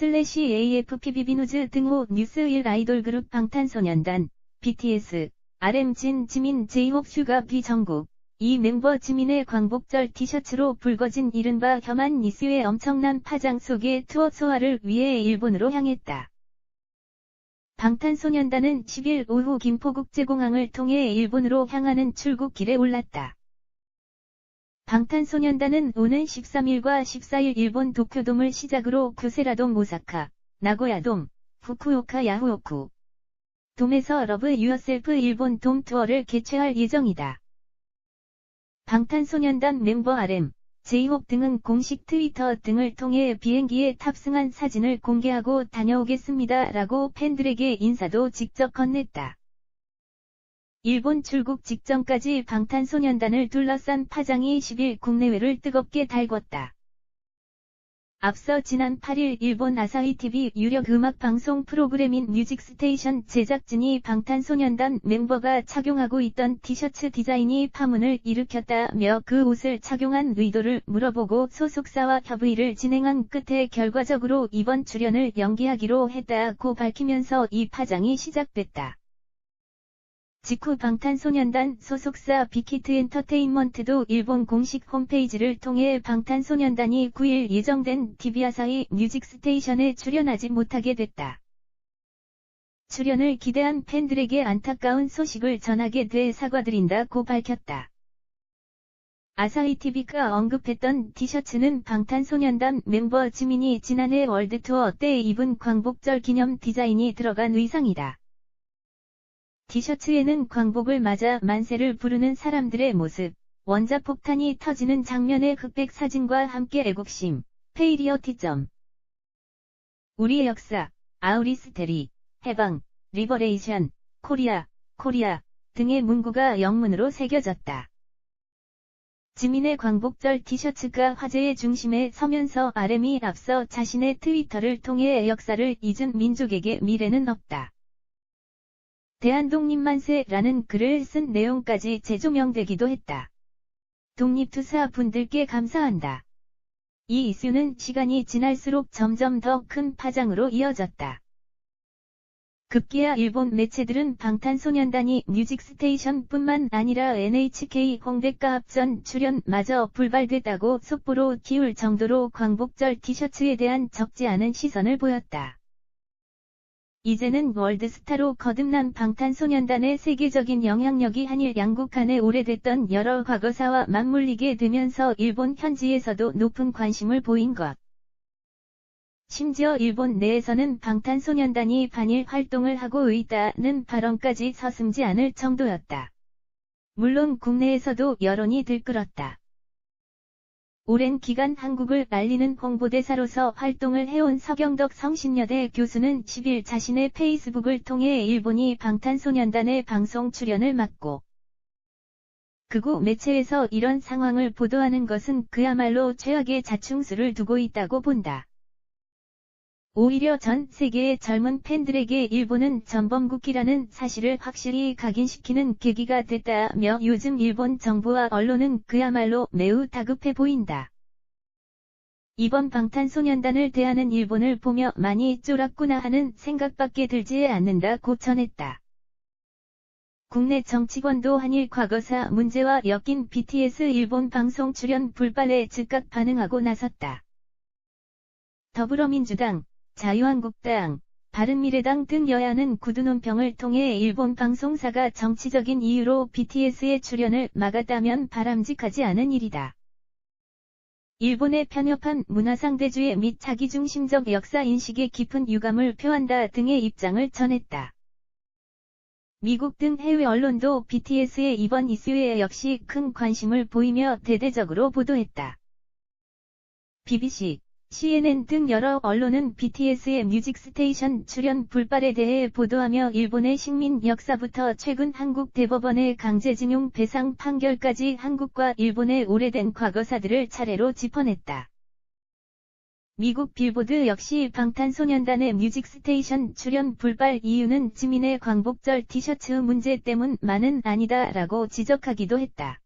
슬래시 AFPB비누즈 등호 뉴스 1 아이돌 그룹 방탄소년단 BTS RM 진 지민 제이홉 슈가 비정국 이 멤버 지민의 광복절 티셔츠로 불거진 이른바 혐한 이슈의 엄청난 파장 속에 투어 소화를 위해 일본으로 향했다. 방탄소년단은 10일 오후 김포국제공항을 통해 일본으로 향하는 출국길에 올랐다. 방탄소년단은 오는 13일과 14일 일본 도쿄돔을 시작으로 규세라돔 오사카, 나고야돔, 후쿠오카 야후오쿠 돔에서 러브 유어셀프 일본 돔 투어를 개최할 예정이다. 방탄소년단 멤버 RM, 제이홉 등은 공식 트위터 등을 통해 비행기에 탑승한 사진을 공개하고 다녀오겠습니다 라고 팬들에게 인사도 직접 건넸다. 일본 출국 직전까지 방탄소년단을 둘러싼 파장이 10일 국내외를 뜨겁게 달궜다. 앞서 지난 8일 일본 아사히TV 유력 음악 방송 프로그램인 뮤직스테이션 제작진이 방탄소년단 멤버가 착용하고 있던 티셔츠 디자인이 파문을 일으켰다며 그 옷을 착용한 의도를 물어보고 소속사와 협의를 진행한 끝에 결과적으로 이번 출연을 연기하기로 했다고 밝히면서 이 파장이 시작됐다. 직후 방탄소년단 소속사 빅히트 엔터테인먼트도 일본 공식 홈페이지를 통해 방탄소년단이 9일 예정된 TV아사히 뮤직스테이션에 출연하지 못하게 됐다. 출연을 기대한 팬들에게 안타까운 소식을 전하게 돼 사과드린다고 밝혔다. 아사히TV가 언급했던 티셔츠는 방탄소년단 멤버 지민이 지난해 월드투어 때 입은 광복절 기념 디자인이 들어간 의상이다. 티셔츠에는 광복을 맞아 만세를 부르는 사람들의 모습, 원자폭탄이 터지는 장면의 흑백 사진과 함께 애국심, 페이리어티점. 우리의 역사, 아우리스테리, 해방, 리버레이션, 코리아, 코리아 등의 문구가 영문으로 새겨졌다. 지민의 광복절 티셔츠가 화제의 중심에 서면서 RM이 앞서 자신의 트위터를 통해 역사를 잊은 민족에게 미래는 없다. 대한독립만세라는 글을 쓴 내용까지 재조명되기도 했다. 독립투사 분들께 감사한다. 이 이슈는 시간이 지날수록 점점 더 큰 파장으로 이어졌다. 급기야 일본 매체들은 방탄소년단이 뮤직스테이션 뿐만 아니라 NHK 홍대가 합전 출연마저 불발됐다고 속보로 키울 정도로 광복절 티셔츠에 대한 적지 않은 시선을 보였다. 이제는 월드스타로 거듭난 방탄소년단의 세계적인 영향력이 한일 양국 간에 오래됐던 여러 과거사와 맞물리게 되면서 일본 현지에서도 높은 관심을 보인 것. 심지어 일본 내에서는 방탄소년단이 반일 활동을 하고 있다는 발언까지 서슴지 않을 정도였다. 물론 국내에서도 여론이 들끓었다. 오랜 기간 한국을 알리는 홍보대사로서 활동을 해온 서경덕 성신여대 교수는 10일 자신의 페이스북을 통해 일본이 방탄소년단의 방송 출연을 막고 극우 매체에서 이런 상황을 보도하는 것은 그야말로 최악의 자충수를 두고 있다고 본다. 오히려 전 세계의 젊은 팬들에게 일본은 전범국이라는 사실을 확실히 각인시키는 계기가 됐다며 요즘 일본 정부와 언론은 그야말로 매우 다급해 보인다. 이번 방탄소년단을 대하는 일본을 보며 많이 쫄았구나 하는 생각밖에 들지 않는다고 전했다. 국내 정치권도 한일 과거사 문제와 엮인 BTS 일본 방송 출연 불발에 즉각 반응하고 나섰다. 더불어민주당, 자유한국당, 바른미래당 등 여야는 구두논평을 통해 일본 방송사가 정치적인 이유로 BTS의 출연을 막았다면 바람직하지 않은 일이다. 일본의 편협한 문화상대주의 및 자기중심적 역사인식에 깊은 유감을 표한다 등의 입장을 전했다. 미국 등 해외 언론도 BTS의 이번 이슈에 역시 큰 관심을 보이며 대대적으로 보도했다. BBC, CNN 등 여러 언론은 BTS의 뮤직스테이션 출연 불발에 대해 보도하며 일본의 식민 역사부터 최근 한국 대법원의 강제징용 배상 판결까지 한국과 일본의 오래된 과거사들을 차례로 짚어냈다. 미국 빌보드 역시 방탄소년단의 뮤직스테이션 출연 불발 이유는 지민의 광복절 티셔츠 문제 때문 만은 아니다 라고 지적하기도 했다.